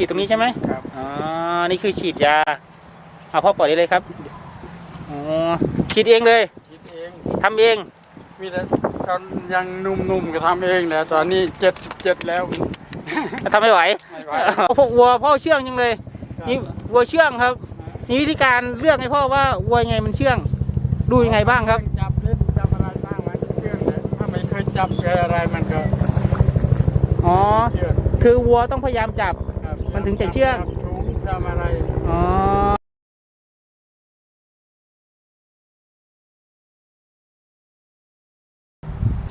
ฉีดตรงนี้ใช่ไหมครับอ๋อนี่คือฉีดยาเอาพ่อปล่อยได้เลยครับอ๋อฉีดเองเลยคิดเองทำเองมีแต่ตอนยังหนุ่มๆก็ทำเองแหละตอนนี้เจ็ดเจ็ดแล้วทำไม่ไหวไม่ไหวพวกวัวพ่อเชื่องจังเลยครับนี่วัวเชื่องครับ มีวิธีการเลือกให้พ่อว่าวัวยังไงมันเชื่อง ดูยังไงบ้างครับ จับเล่นจับอะไรบ้างมันเชื่องเลยถ้าไม่เคยจับเคยอะไรมันก็อ๋อ เชื่องคือวัวต้องพยายามจับครับ มันถึงจะเชื่องจับถุงทำอะไรอ๋อ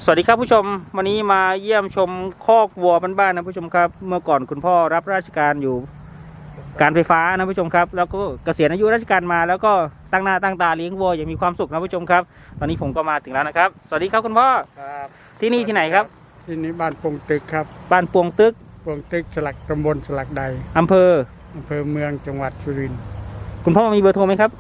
สวัสดีครับผู้ชมวันนี้มาเยี่ยมชมคอกวัวบ้านๆนะผู้ชมครับ เมื่อก่อนคุณพ่อรับราชการอยู่การไฟฟ้านะผู้ชมครับ แล้วก็เกษียณอายุราชการมาแล้วก็ตั้งหน้าตั้งตาเลี้ยงวัวอย่างมีความสุขนะผู้ชมครับ ตอนนี้ผมก็มาถึงแล้วนะครับ สวัสดีครับคุณพ่อครับที่นี่ที่ไหนครับ ที่นี่บ้านปงตึกครับ บ้านปวงตึก ปงตึกสลักตำบลสลักใดอำเภออำเภอเมืองจังหวัดสุรินทร์คุณพ่อมีเบอร์โทรไหมครับ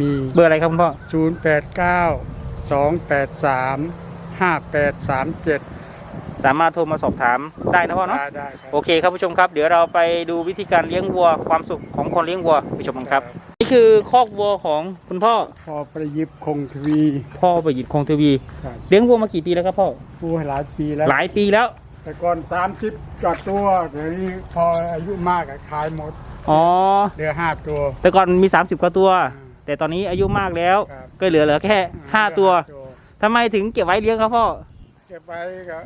มี เบอร์อะไรครับคุณพ่อ 0 8 9 2 8 3 5 8 3 7สามารถโทรมาสอบถามได้นะพ่อเนาะได้ได้ครับโอเคครับผู้ชมครับ เดี๋ยวเราไปดูวิธีการเลี้ยงวัวความสุขของคนเลี้ยงวัวผู้ชมกันครับ นี่คือคอกวัวของคุณพ่อพอประยิบคงทวีพ่อประยิตคงทวี ครับเลี้ยงวัวมากี่ปีแล้วครับพ่อ ผู้หลายปีแล้วหลายปีแล้ว แต่ก่อน30กว่าตัวเดี๋ยวนี้พออายุมากก็ขายหมดอ๋อ เหลือห้าตัว แต่ก่อนมี 30กว่าตัวอืมแต่ตอนนี้อายุมากแล้ว ครับ ก็เหลือเหลือแค่ห้าเหลือตัวห้าทำไมถึงเก็บไว้เลี้ยงครับพ่อ เก็บไว้ก็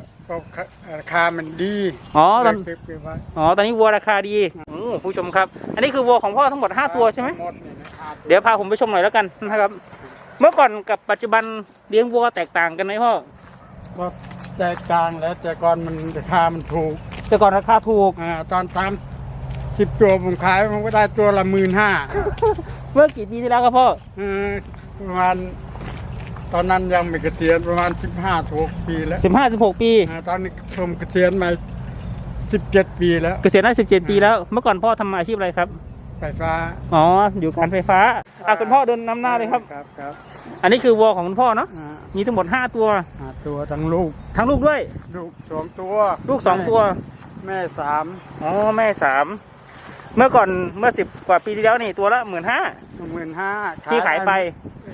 ก็ราคามันดีอ๋อตอนเลยเก็บเก็บไว้อ๋อตอนนี้วัวราคาดีอืมผู้ชมครับ อันนี้คือวัวของพ่อทั้งหมด 5 ตัวใช่ไหมหม ดนี่นะห้าตัวเดี๋ยวพาผมไปชมหน่อยแล้วกันนะครับ เมื่อก่อนกับปัจจุบันเลี้ยงวัวแตกต่างกันไหมพ่อ ก็ แตกต่างแล้วแต่ก่อนมันราคามันถูกแต่ก่อนราคาถูก อ่าตอนสามสิบตัวผมขายมันก็ได้ตัวละหมื่นห้าเมื่อกี่ปีที่แล้วครับพ่อประมาณตอนนั้นยังไม่เกษียณประมาณสิบห้าถูกปีแล้วสิบห้าสิบหกปีอ่าตอนนี้ผมเกษียณมาสิบเจ็ดปีแล้ว เกษียณได้สิบเจ็ดปีแล้ว เมื่อก่อนพ่อทำอาชีพอะไรครับ ไฟฟ้าอ๋ออยู่การไฟฟ้าอะคุณพ่อเดินนำหน้าเลยครับ ครับครับอันนี้คือวัวของคุณพ่อเนาะอ่ามีทั้งหมดห้าตัวอ่าตัวทั้งลูก ทั้งลูกด้วย ลูกสองตัวลูกสองตัวแม่สามอ๋อแม่สามเมื่อก่อนเมื่อสิบกว่าปีที่แล้วนี่ตัวละหมื่นห้าหมื่นห้าที่ขายไป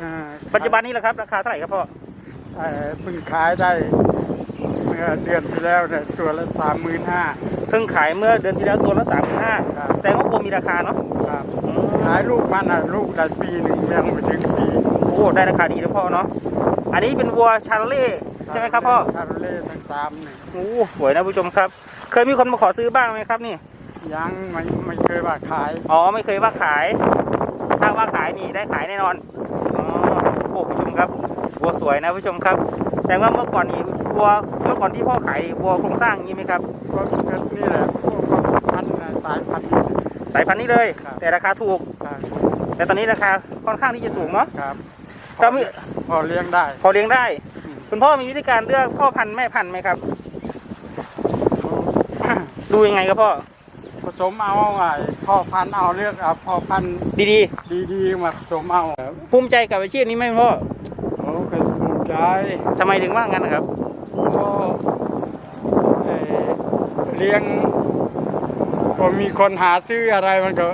อ่าปัจจุบันนี้แหละครับราคาเท่าไหร่ครับพ่อเอ่อเพิ่งขายได้เมื่อเดือนที่แล้วเนี่ยตัวละสามหมื่นห้าเพิ่งขายเมื่อเดือนที่แล้วตัวละสามห้าครับแสดงว่าวัวมีราคาเนาะครับอืมขายลูกมันอะลูกได้ปีหนึ่งยังไม่ถึงปีโอ้ได้ราคาดีนะพ่อเนาะอันนี้เป็นวัวชาโลเล่ใช่ไหมครับพ่อชาโรเล่ทั้งสามหนึ่งโอ้สวยนะผู้ชมครับ เคยมีคนมาขอซื้อบ้างไหมครับนี่ยังไม่ไม่เคยว่าขาย อ๋อไม่เคยว่าขาย ถ้าว่าขายนี่ได้ขายแน่นอน อ๋อ โอ้ผู้ชมครับวัวสวยนะผู้ชมครับ แต่ว่าเมื่อก่อนนี่วัวเมื่อก่อนที่พ่อขายวัวโครงสร้างอย่างนี้ไหมครับ ก็ก็นี่แหละพวกพันธุ์น่ะสายพันธุ์นี่สายพันธุ์นี้เลย ครับ แต่ราคาถูก ครับแต่ตอนนี้ราคาค่อนข้างที่จะสูงเนาะ ครับเรามีพอเลี้ยงได้ พอเลี้ยงได้คุณพ่อมีวิธีการเลือกพ่อพันธุ์แม่พันธุ์ไหมครับ ดูยังไงครับพ่อผสมเอาไอ้พ่อพันธุ์เอาเลือกเอาพ่อพันธุ์ดีดีๆ มาผสมเอาครับๆภูมิใจกับอาชีพนี้ไหมพ่อโอ้ก็ภูมิ ใจทำไมถึงว่างั้นนะครับก็เอ่อเลี้ยงก็มีคนหาซื้ออะไรมันก็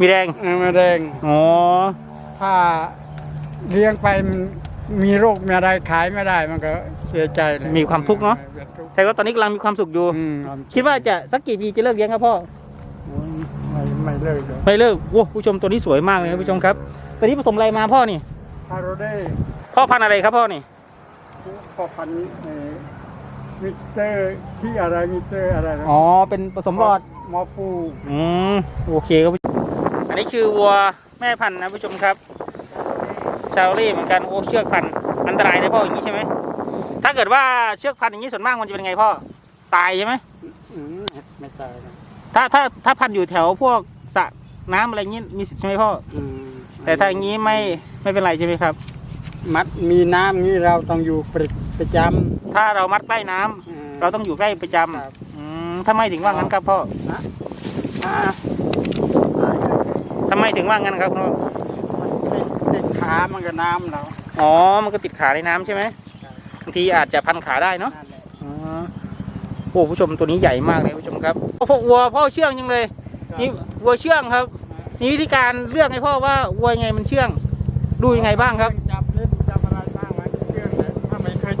มีแรงเออมาแดงอ๋อถ้าเลี้ยงไปมันมีโรคมีอะไรขายไม่ได้มันก็เสียใจเลยมีความทุกข์เนอะมีทุกข์แต่ว่าตอนนี้กำลังมีความสุขอยู่อืมคิดว่าจะสักกี่ปีจะเลิกเลี้ยงครับพ่อไม่ไม่เลิกเลยไม่เลิกโอ้ผู้ชมตัวนี้สวยมากเลยครับผู้ชมครับตัวนี้ผสมอะไรมาพ่อนี่ฮาโรเด้ พ่อพันธุ์อะไรครับพ่อนี่พอพันธุ์เอ่อมิสเตอร์ที่อะไรมิสเตอร์อะไรนะอ๋อเป็นผสมหลอดหมอปูอืมโอเคครับผู้ชมอันนี้คือวัวแม่พันธุ์นะผู้ชมครับ ชาวเล่เหมือนกันโอ้เชือกพันธุ์อันตรายนะพ่ออย่างนี้ใช่ไหมถ้าเกิดว่าเชือกพันธุ์อย่างนี้ส่วนมากมันจะเป็นไงพ่อตายใช่ไหมอืมไม่ตายนะถ้าถ้าถ้าพันธุ์อยู่แถวพวกสระน้ำอะไรอย่างนี้มีสิทธิ์ใช่ไหมพ่ออืมแต่ถ้าอย่างนี้ไม่ไม่เป็นไรใช่ไหมครับ มัดมีน้ำนี่เราต้องอยู่ประประจถ้าเรามัดใกล้น้ำำอืมเราต้องอยู่ใกล้ประจครับำอืมทำไมถึงว่างั้นครับพ่ออ่าทำไมถึงว่างั้นครับคุณพ่อติดติดขามันก็น้ำเราอ๋อ มันก็ติดขาในน้ำใช่ไหมบางทีอาจจะพันขาได้เนาะ นั่นแหละอ๋อโอ้ผู้ชมตัวนี้ใหญ่มากเลยผู้ชมครับโอ้พวกวัวพ่อเชื่องจังเลยนี่วัวเชื่องครับมีวิธีการเลือกให้พ่อว่าวัวยังไงมันเชื่อง ดูยังไงบ้างครับจับเล่นจับ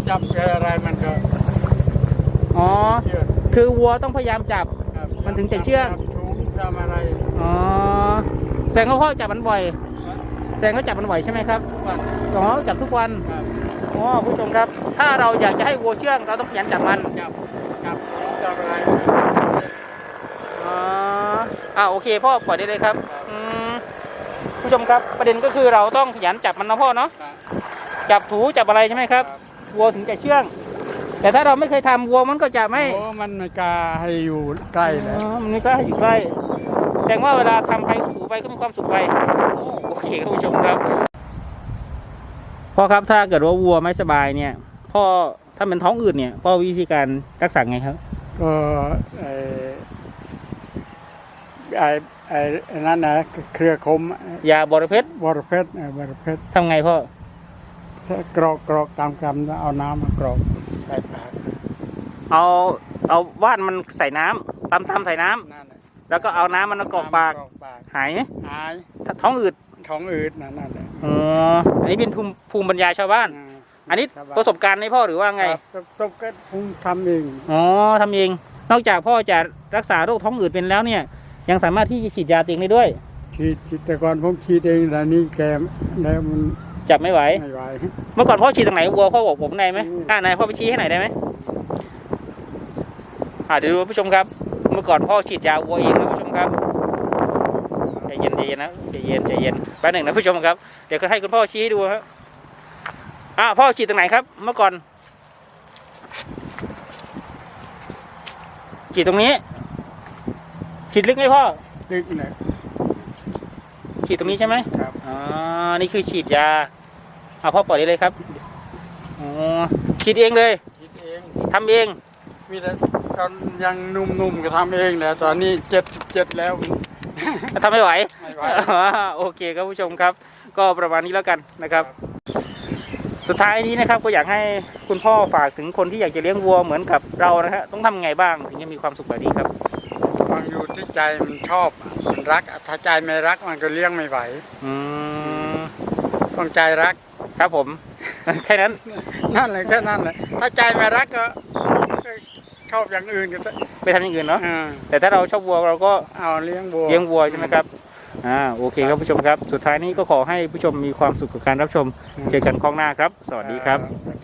จับเคยอะไรมันก็อ๋อ เชื่องคือวัวต้องพยายามจับ ครับมันถึงจะเชื่อง จับถุงทำอะไรอ๋อ แสดงว่าพ่อจับมันบ่อย แสดงว่าจับมันบ่อยใช่ไหมครับ ทุกวันอ๋อ จับทุกวัน ครับอ๋อ ผู้ชมครับ ถ้าเราอยากจะให้วัวเชื่อง เราต้องขยันจับมัน จับจับจับอะไรอ๋ออ่าโอเคพ่อปล่อยได้เลยครับ อืม ผู้ชมครับ ประเด็นก็คือเราต้องขยันจับมันนะพ่อเนาะ ครับจับถูจับอะไรใช่ไหมครับ วัวถึงจะเชื่อง แต่ถ้าเราไม่เคยทำวัวมันก็จะไม่โอ้มันไม่กล้าให้อยู่ใกล้เลยอ๋อมันไม่กล้าอยู่ใกล้แสดงว่าเวลาทำไปถูไปก็มีความสุขไปโอ้โอเคครับผู้ชมครับพ่อครับถ้าเกิดว่าวัวไม่สบายเนี่ยพ่อถ้าเป็นท้องอืดเนี่ยพ่อวิธีการรักษาไงครับก็ไอ้ไอ้ไอ้ไอ้นั่นนะเครือคมยาบอระเพ็ดวรเพชรเอ่อวรเพชรทำไงพ่อ ถ้ากรอกกรอกตามคำแล้วเอาน้ำมากรอกใส่ปากเอาเอาว่านมันใส่น้ำตำตำใส่น้ำนั่นแหละแล้วก็เอาน้ำมันมากรอกปากน้ำมรอกปากหายไหมหายท้องอืดท้องอืดนั่นนั่นแหละอ๋ออันนี้เป็นภูมิภูมิปัญญาชาวบ้านาอันนี้ชาวบ้านประสบการณ์ในพ่อหรือว่าไงครับประสบก็ผมทำเองอ๋อทำเองนอกจากพ่อจะรักษาโรคท้องอืดเป็นแล้วเนี่ย ยังสามารถที่จะฉีดยาตัวเองได้ด้วย ฉีดฉีดแต่ก่อนผมฉีดเองแต่นี่แกแล้วมัน จับไม่ไหว ไม่ไหวเมื่อก่อนพ่อฉีดตรงไหนวัวพ่อบอกผมได้ไหมอืมอ่าไหนพ่อไปชี้ให้หน่อยได้ไหมอ่าเดี๋ยวดูผู้ชมครับ เมื่อก่อนพ่อฉีดยาวัวเองนะผู้ชมครับใจเย็นใจเย็นนะใจเย็นใจเย็นแป๊บหนึ่งนะผู้ชมครับเดี๋ยวก็ให้คุณพ่อชี้ให้ดูครับอ่าพ่อฉีดตรงไหนครับ เมื่อก่อนฉีดตรงนี้ฉีดลึกไหมพ่อตึกเลย ฉีดตรงนี้ใช่ไหมครับ อ๋อ นี่คือฉีดยา เอาพ่อปล่อยได้เลยครับ อ๋อ ฉีดเองเลยฉีดเองทำเอง มีแต่ตอนยังหนุ่มๆก็ทำเองแหละตอนนี้เจ็ดเจ็ดแล้ว ทำไม่ไหว ไม่ไหว อ๋อโอเคครับผู้ชมครับ ก็ประมาณนี้แล้วกันนะครับ สุดท้ายนี้นะครับก็อยากให้คุณพ่อฝากถึงคนที่อยากจะเลี้ยงวัวเหมือนกับเรานะฮะต้องทำไงบ้างถึงจะมีความสุขแบบนี้ครับฟังอยู่ ที่ใจมันชอบมันรักถ้าใจไม่รักมันก็เลี้ยงไม่ไหวอืมต้องใจรัก ครับผม แค่นั้น นั่นแหละแค่นั้นแหละถ้าใจไม่รักก็ก็ชอบอย่างอื่นก็ได้ไปทำอย่างอื่นเนาะ อ่าแต่ถ้าเราชอบวัวเราก็เอาเลี้ยงวัว เลี้ยงวัวใช่ไหมครับ อ่า โอเคครับผู้ชมครับ สุดท้ายนี้ก็ขอให้ผู้ชมมีความสุขกับการรับชม เจอกันข้องหน้าครับ สวัสดีครับ สวัสดีครับ